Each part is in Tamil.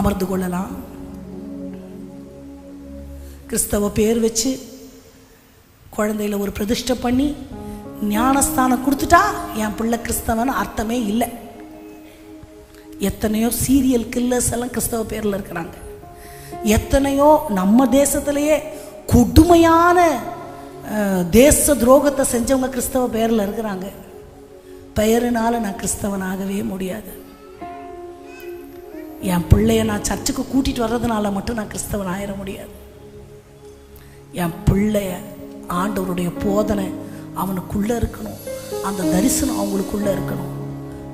அமர்ந்து கொள்ளலாம் கிறிஸ்தவ பேர் வச்சு குழந்தையில ஒரு பிரதிஷ்டை பண்ணி ஞானஸ்தானம் கொடுத்துட்டா என் பிள்ளை கிறிஸ்தவன் அர்த்தமே இல்லை. எத்தனையோ சீரியல் கில்லர்ஸ் எல்லாம் கிறிஸ்தவ பேரில் இருக்கிறாங்க. எத்தனையோ நம்ம தேசத்திலேயே கொடுமையான தேச துரோகத்தை செஞ்சவங்க கிறிஸ்தவ பேரில் இருக்கிறாங்க. பெயரினால நான் கிறிஸ்தவனாகவே முடியாது. என் பிள்ளைய நான் சர்ச்சுக்கு கூட்டிகிட்டு வர்றதுனால மட்டும் நான் கிறிஸ்தவன் ஆயிட முடியாது. என் பிள்ளைய ஆண்டவருடைய போதனை அவனுக்குள்ளே இருக்கணும். அந்த தரிசனம் அவங்களுக்குள்ளே இருக்கணும்.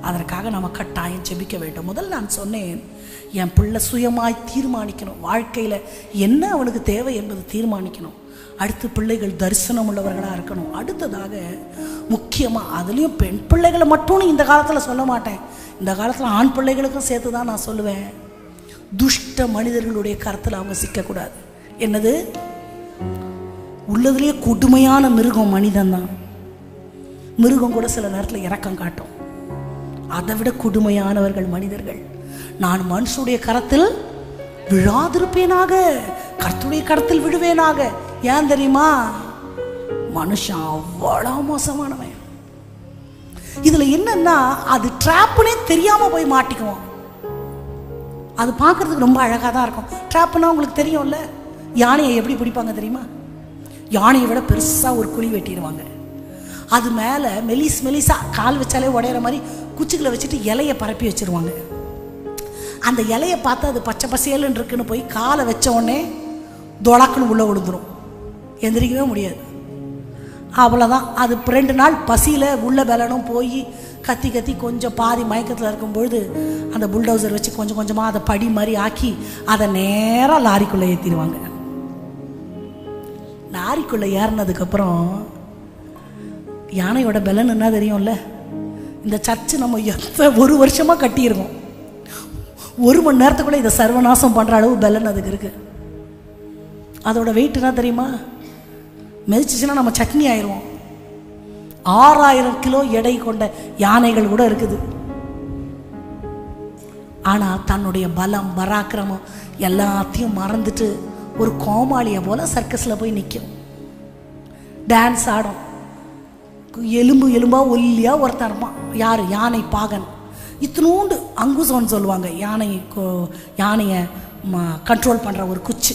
அதற்காக நம்ம கட்டாயம் ஜெபிக்க வேண்டும். முதல் நான் சொன்னேன் என் பிள்ளை சுயமாய் தீர்மானிக்கணும். வாழ்க்கையில் என்ன அவனுக்கு தேவை என்பது தீர்மானிக்கணும். அடுத்து பிள்ளைகள் தரிசனம் உள்ளவர்களாக இருக்கணும். அடுத்ததாக முக்கியமாக அதுலேயும் பெண் பிள்ளைகளை மட்டும் இந்த காலத்தில் சொல்ல மாட்டேன். இந்த காலத்தில் ஆண் பிள்ளைகளுக்கும் சேர்த்து தான் நான் சொல்லுவேன். துஷ்ட மனிதர்களுடைய கருத்தில் அவங்க சிக்கக்கூடாது. என்னது? உள்ளதுலேயே கொடுமையான மிருகம் மனிதன் தான் மிருகம் கூட சில நேரத்தில் இறக்கம் காட்டும். அதை விட கொடுமையானவர்கள் மனிதர்கள். நான் மனுஷனுடைய கரத்தில் விழாதிருப்பேனாக கர்த்துடைய கரத்தில் விழுவேனாக ஏன் தெரியுமா? மனுஷன் அவ்வளோ மோசமானவன். இதுல என்னன்னா அது ட்ராப்புனே தெரியாம போய் மாட்டிக்குவோம் அது பார்க்கறதுக்கு ரொம்ப அழகாக தான் இருக்கும். ட்ராப்னா உங்களுக்கு தெரியும்ல? யானையை எப்படி பிடிப்பாங்க தெரியுமா? யானையை விட பெருசாக ஒரு குழி வெட்டிடுவாங்க. அது மேலே மெலிஸ் மெலிசா கால் வச்சாலே உடையிற மாதிரி குச்சிகளை வச்சுட்டு இலையை பரப்பி வச்சிருவாங்க. அந்த இலையை பார்த்து அது பச்சை பசேலுன்னு இருக்குன்னு போய் காலை வச்ச உடனே தொளக்குன்னு உள்ளே விழுந்துரும். எந்திரிக்கவே முடியாது. அவ்வளோதான் அது ரெண்டு நாள் பசியில் உள்ள பலனும் போய் கத்தி கத்தி கொஞ்சம் பாதி மயக்கத்தில் இருக்கும்பொழுது அந்த புல்டோசர் வச்சு கொஞ்சம் கொஞ்சமாக அதை படி மாதிரி ஆக்கி அதை நேராக லாரிக்குள்ளே ஏற்றிடுவாங்க லாரிக்குள்ளே ஏறினதுக்கப்புறம் யானையோட பலன் என்ன தெரியும்ல? இந்த சர்ச்சு நம்ம எத்த ஒரு வருஷமாக கட்டியிருக்கோம். ஒரு மணி நேரத்துக்குள்ளே இதை சர்வநாசம் பண்ணுற அளவு பலன் அதுக்கு இருக்குது அதோட வெயிட் என்ன தெரியுமா? மிதிச்சிச்சுன்னா நம்ம சட்னி ஆயிடுவோம். ஆறாயிரம் கிலோ எடை கொண்ட யானைகள் கூட இருக்குது. ஆனால் தன்னுடைய பலம் பராக்கிரமம் எல்லாத்தையும் மறந்துட்டு ஒரு கோமாளியை போல சர்க்கஸில் போய் நிற்கும் டான்ஸ் ஆடும். எலும்பு எலும்பாக ஒல்லியாக ஒருத்தன் இருப்பான். யார்? யானை பாகன். இத்தினூண்டு அங்குசோன்னு சொல்லுவாங்க. யானை யானையை கண்ட்ரோல் பண்ணுற ஒரு குச்சி.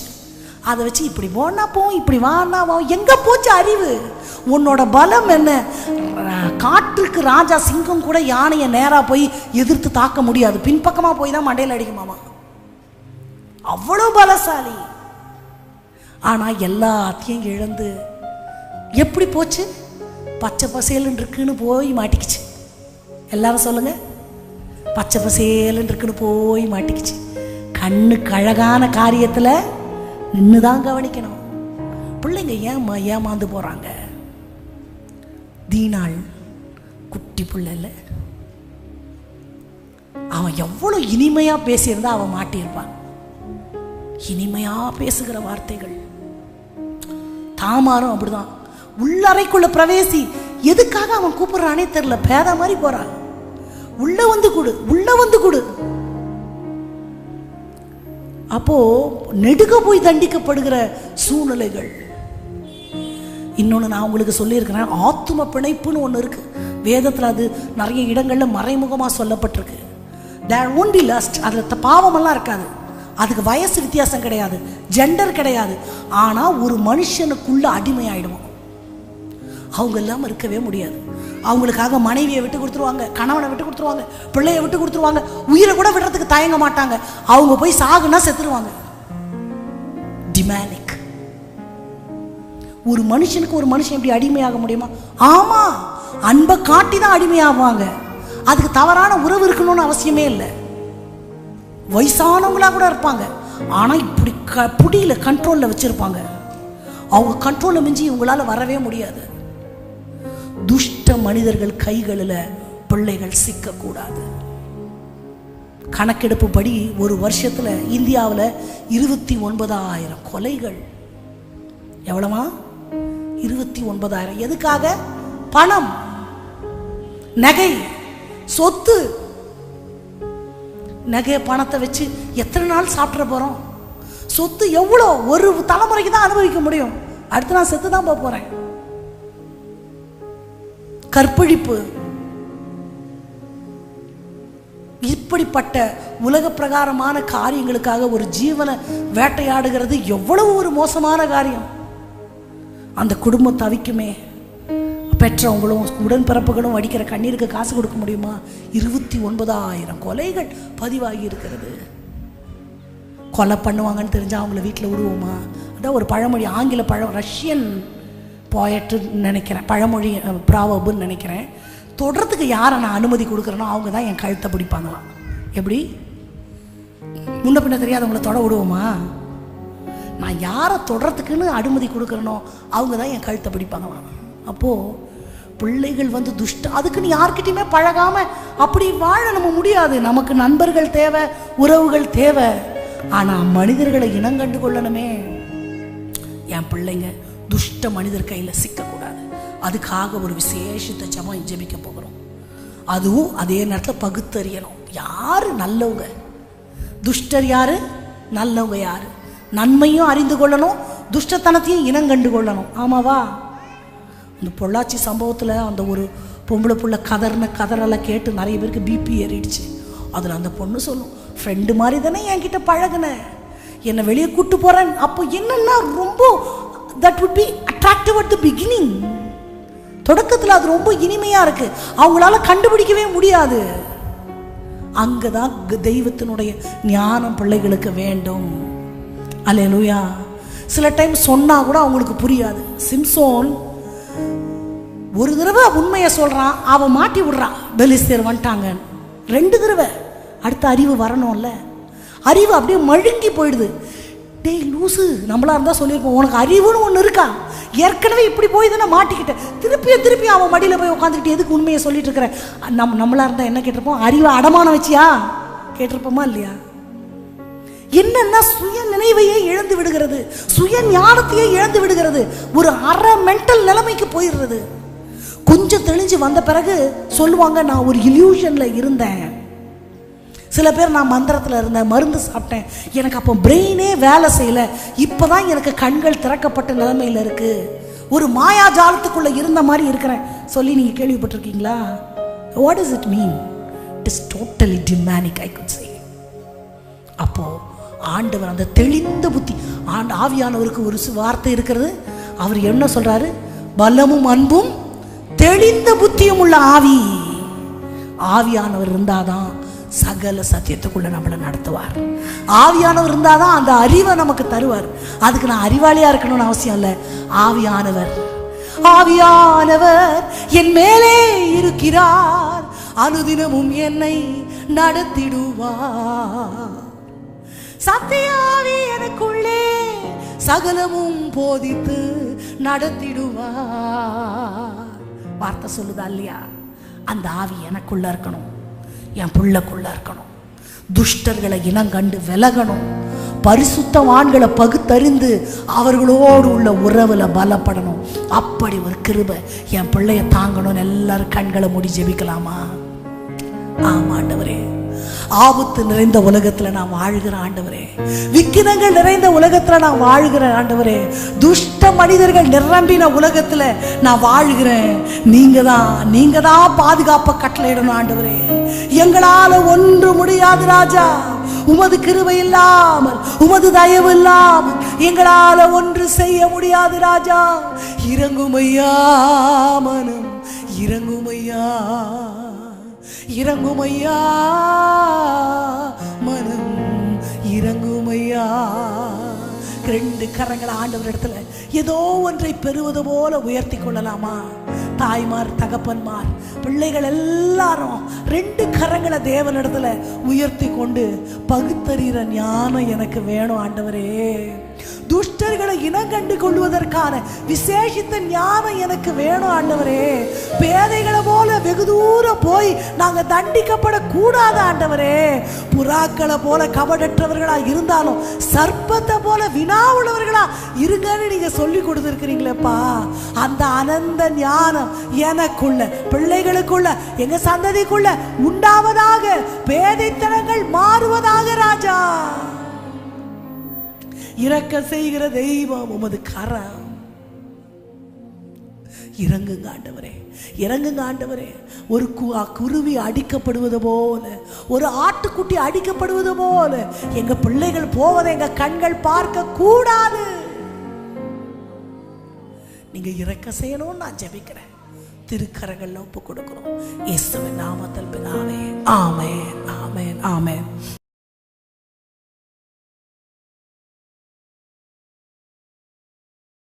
அதை வச்சு இப்படி போனா போவோம் இப்படி வானா போவோம் எங்கே போச்சு அறிவு? உன்னோட பலம் என்ன? காற்றுக்கு ராஜா சிங்கம் கூட யானையை நேராக போய் எதிர்த்து தாக்க முடியாது. பின்பக்கமாக போய் தான் மண்டையில் அடிக்குமாமா அவ்வளோ பலசாலி. ஆனால் எல்லாத்தையும் இழந்து எப்படி போச்சு? பச்சை பசேலுன்னு இருக்குன்னு போய் மாட்டிக்கிச்சு. எல்லாரும் சொல்லுங்க. பச்சை பசேலுன்னு இருக்குன்னு போய் மாட்டிக்கிச்சு. கண்ணுக்கு அழகான காரியத்தில் நின்று தான் கவனிக்கணும். பிள்ளைங்க ஏமா ஏமாந்து போகிறாங்க தீனாள் குட்டி பிள்ளைல அவன் எவ்வளோ இனிமையாக பேசியிருந்தா அவன் மாட்டியிருப்பான். இனிமையா பேசுகிற வார்த்தைகள். தாமாரும் அப்படிதான். உள்ளறைக்குள்ள பிரவேசி. எதுக்காக அவன் கூப்பிடுறானே தெரில பேத மாதிரி போறான். உள்ள வந்து கொடு உள்ள வந்து கொடு. அப்போது நெடுக போய் தண்டிக்கப்படுகிற சூழ்நிலைகள். இன்னொன்று நான் உங்களுக்கு சொல்லியிருக்கிறேன் ஆத்தும பிணைப்புன்னு ஒன்று இருக்குது வேதத்தில் அது நிறைய இடங்களில் மறைமுகமாக சொல்லப்பட்டிருக்கு. தேர் ஒன் பி லஸ்ட் அதில் த- பாவமெல்லாம் இருக்காது. அதுக்கு வயசு வித்தியாசம் கிடையாது. ஜெண்டர் கிடையாது. ஆனால் ஒரு மனுஷனுக்குள்ள அடிமையாயிடுவோம் அவங்க இல்லாமல் இருக்கவே முடியாது. அவங்களுக்காக மனைவியை விட்டு கொடுத்துருவாங்க கணவனை விட்டு கொடுத்துருவாங்க பிள்ளையை விட்டு கொடுத்துருவாங்க. உயிரை கூட விடுறதுக்கு தயங்க மாட்டாங்க. அவங்க போய் சாகுனா செத்துருவாங்க. டிமானிக் ஒரு மனுஷனுக்கு ஒரு மனுஷன் எப்படி அடிமையாக முடியுமா? ஆமா. அன்பை காட்டி தான் அடிமையாகுவாங்க அதுக்கு தவறான உறவு இருக்கணும்னு அவசியமே இல்லை. வயசானவங்களா கூட இருப்பாங்க. ஆனா இப்படி க புடியில கண்ட்ரோல்ல வச்சிருப்பாங்க. அவங்க கண்ட்ரோல்ல மிஞ்சி இவங்களால வரவே முடியாது. துஷ்ட மனிதர்கள் கைகளில் பிள்ளைகள் சிக்கக்கூடாது. கணக்கெடுப்பு படி ஒரு வருஷத்துல இந்தியாவில் இருபத்தி ஒன்பதாயிரம் கொலைகள். எவ்வளவா? இருபத்தி ஒன்பதாயிரம். எதுக்காக? பணம். நகை. சொத்து. நகை பணத்தை வச்சு எத்தனை நாள் சாப்பிட்ற போகிறோம் சொத்து எவ்வளோ? ஒரு தலைமுறைக்கு தான் அனுபவிக்க முடியும். அடுத்து நான் செத்து தான் போக போகிறேன் கற்பழிப்பு. இப்படிப்பட்ட உலக பிரகாரமான காரியங்களுக்காக ஒரு ஜீவனை வேட்டையாடுகிறது எவ்வளவு ஒரு மோசமான காரியம். அந்த குடும்பம் தவிக்குமே. பெற்றவங்களும் உடன்பிறப்புகளும் வடிக்கிற கண்ணீருக்கு காசு கொடுக்க முடியுமா? இருபத்தி ஒன்பதாயிரம் கொலைகள் பதிவாகி இருக்கிறது. கொலை பண்ணுவாங்கன்னு தெரிஞ்சால் அவங்கள வீட்டில் விடுவோமா அதான் ஒரு பழமொழி ஆங்கில பழம் ரஷ்யன் போயட்டுன்னு நினைக்கிறேன். பழமொழி ப்ராவபுன்னு நினைக்கிறேன். தொடர்றதுக்கு யாரை நான் அனுமதி கொடுக்குறேனோ அவங்க தான் என் கழுத்தை பிடிப்பாங்களாம். எப்படி? முன்ன பின்ன தெரியாதவங்கள தொட விடுவோமா? நான் யாரை தொடுறதுக்குன்னு அனுமதி கொடுக்குறனோ அவங்க தான் என் கழுத்தை பிடிப்பாங்களாம். அப்போது பிள்ளைகள் வந்து துஷ்ட அதுக்குன்னு யார்கிட்டையுமே பழகாம அப்படி வாழ நம்ம முடியாது. நமக்கு நண்பர்கள் தேவை உறவுகள் தேவை. ஆனால் மனிதர்களை இனங்கண்டு கொள்ளணுமே. என் பிள்ளைங்க துஷ்ட மனிதர் கையில் சிக்கக்கூடாது. அதுக்காக ஒரு விசேஷத்தை ஜபம் ஜெபிக்க போகிறோம். அதுவும் அதே நேரத்தில் பகுத்தறியணும். யார் நல்லவங்க? துஷ்டர் யார்? நல்லவங்க யார்? நன்மையும் அறிந்து கொள்ளணும் துஷ்டத்தனத்தையும் இனங்கண்டு கொள்ளணும். ஆமாவா? இந்த பொள்ளாச்சி சம்பவத்தில் அந்த ஒரு பொம்பளை புள்ள கதறின கதறலை கேட்டு நிறைய பேருக்கு பிபி ஏறிடுச்சு. அதில் அந்த பொண்ணு சொல்லும் ஃப்ரெண்டு மாதிரி தானே என்கிட்ட பழகுன? என்னை வெளியே கூட்டு போகிறேன் அப்போ என்னென்னா ரொம்ப that would be attractive at the beginning தொடக்கத்தில் அது ரொம்ப இனிமையாக இருக்குது அவங்களால கண்டுபிடிக்கவே முடியாது. அங்கே தான் தெய்வத்தினுடைய ஞானம் பிள்ளைகளுக்கு வேண்டும். அல்லேலூயா. சில டைம் சொன்னால் கூட அவங்களுக்கு புரியாது. சிம்சோன் ஒரு தடவை உண்மையை சொல்கிறான் அவன் மாட்டி விடுறான். பெலிஸ்தேர் வந்துட்டாங்க. ரெண்டு தடவை. அடுத்த அறிவு வரணும்ல. அறிவு அப்படியே மழுங்கி போயிடுது. டேய் லூசு. நம்மளா இருந்தால் சொல்லியிருப்போம். உனக்கு அறிவுன்னு ஒன்று இருக்கா? ஏற்கனவே இப்படி போய் தானே மாட்டிக்கிட்டேன். திருப்பியும் திருப்பியும் அவன் மடியில் போய் உட்காந்துக்கிட்டு எதுக்கு உண்மையை சொல்லிட்டு இருக்கிறேன் நம்ம நம்மளா இருந்தால் என்ன கேட்டிருப்போம்? அறிவை அடமானம் வச்சியா? கேட்டிருப்போமா இல்லையா? என்னன்னா சுய நினைவையே இழந்து விடுகிறது. சுய ஞானத்தையே இழந்து விடுகிறது. ஒரு அரை மென்டல் நிலைமைக்கு போயிடுறது. கொஞ்சம் தெளிஞ்சு வந்த பிறகு சொல்லுவாங்க நான் ஒரு இல்யூஷன்ல இருந்தேன். சில பேர் நான் மந்திரத்தில் இருந்தேன் மருந்து சாப்பிட்டேன். எனக்கு அப்போ பிரெயினே வேலை செய்யல. இப்போதான் எனக்கு கண்கள் திறக்கப்பட்ட நிலைமையில் இருக்குது ஒரு மாயாஜாலத்துக்குள்ளே இருந்த மாதிரி இருக்கிறேன். சொல்லி நீங்கள் கேள்விப்பட்டிருக்கீங்களா? What is it mean it is totally demonic I could say அப்போ ஆண்டவர் அந்த தெளிந்த புத்தி ஆண்டு ஆவியானவருக்கு ஒரு வார்த்தை இருக்கிறது. அவர் என்ன சொல்கிறாரு பலமும் அன்பும் தெளிந்த புத்தியும் உள்ள ஆவி. ஆவியானவர் இருந்தாதான் சகல சத்தியத்துக்குள்ள நம்மளை நடத்துவார். ஆவியானவர் இருந்தாதான் அந்த அறிவை நமக்கு தருவார். அதுக்கு நான் அறிவாளியா இருக்கணும்னு அவசியம் இல்லை. ஆவியானவர். ஆவியானவர் என் மேலே இருக்கிறார். அனுதினமும் என்னை நடத்திடுவார். சத்தியாவி எனக்குள்ளே சகலமும் போதித்து நடத்திடுவார். வார்த்தை சொல்லுதா இல்லையா? அந்த ஆவி எனக்குள்ள இருக்கணும். என் பிள்ளைக்குள்ள இருக்கணும். துஷ்டர்களை இனங்கண்டு விலகணும். பரிசுத்தவான்களை பகுத்தறிந்து அவர்களோடு உள்ள உறவுல பலப்படணும். அப்படி ஒரு கிருபை என் பிள்ளைய தாங்கணும்னு எல்லாரும் கண்களை மூடி ஜெபிக்கலாமா? ஆமாண்டவரே ஆண்டவரே. ஆபத்து நிறைந்த உலகத்துல நான் வாழ்கிற ஆண்டவரே. விக்கினங்கள் நிறைந்த உலகத்துல நான் வாழ்கிற ஆண்டவரே. துஷ்ட மனிதர்கள் நிரம்பின உலகத்துல நான் வாழ்கிறேன். நீங்க தான் நீங்க தான் பாதுகாப்ப கட்டளையிடணும் ஆண்டவரே. எங்களால ஒன்று முடியாது ராஜா. உமது கிருவை இல்லாமல் உமது தயவு இல்லாமல் எங்களால ஒன்று செய்ய முடியாது ராஜா. இறங்குமையா மனம் இறங்குமையா இறங்குமையா? மனம் இறங்குமையா? ரெண்டு கரங்களை ஆண்டவர் இடத்துல ஏதோ ஒன்றை பெறுவது போல உயர்த்தி கொள்ளலாமா? தாய்மார் தகப்பன்மார் பிள்ளைகள் எல்லாரும் ரெண்டு கரங்களை தேவனிடத்துல உயர்த்தி கொண்டு பகுத்தறிகிற ஞானம் எனக்கு வேணும் ஆண்டவரே. துஷ்டர்களை இனங்கண்டு கொள்வதற்கான விசேஷித்த ஞானம் எனக்கு வேணும் ஆண்டவரே. பேதைகளை போல வெகு தூரம் போய் நாங்க தண்டிக்கப்படக்கூடாது ஆண்டவரே. புறாக்களை போல கபடற்றவர்களா இருந்தாலும் சர்ப்பத்தை போல வினா உள்ளவர்களா இருங்கன்னு நீங்க சொல்லி கொடுத்துருக்கிறீங்களேப்பா. அந்த அனந்த ஞானம் எனக்குள்ள பிள்ளைகளுக்குள்ள எங்க சந்ததிக்குள்ள உண்டாவதாக பேதைத்தனங்கள் மாறுவதாக ராஜா. இறக்க செய்கிற தெய்வம் உமது கரம். இறங்குங்க ஆண்டவரே இறங்குங்க ஆண்டவரே. ஒரு கு- குருவி அடிக்கப்படுவது போல ஒரு ஆட்டுக்குட்டி அடிக்கப்படுவது போல எங்க பிள்ளைகள் போவதை எங்க கண்கள் பார்க்க கூடாது. நீங்க இறக்க செய்யணும்னு நான் ஜெபிக்கிறேன். திருக்கரங்கள்ல ஒப்பு கொடுக்கிறோம். இயேசுவின் நாமத்தில் பிதாவே ஆமென் ஆமேன் ஆமேன்.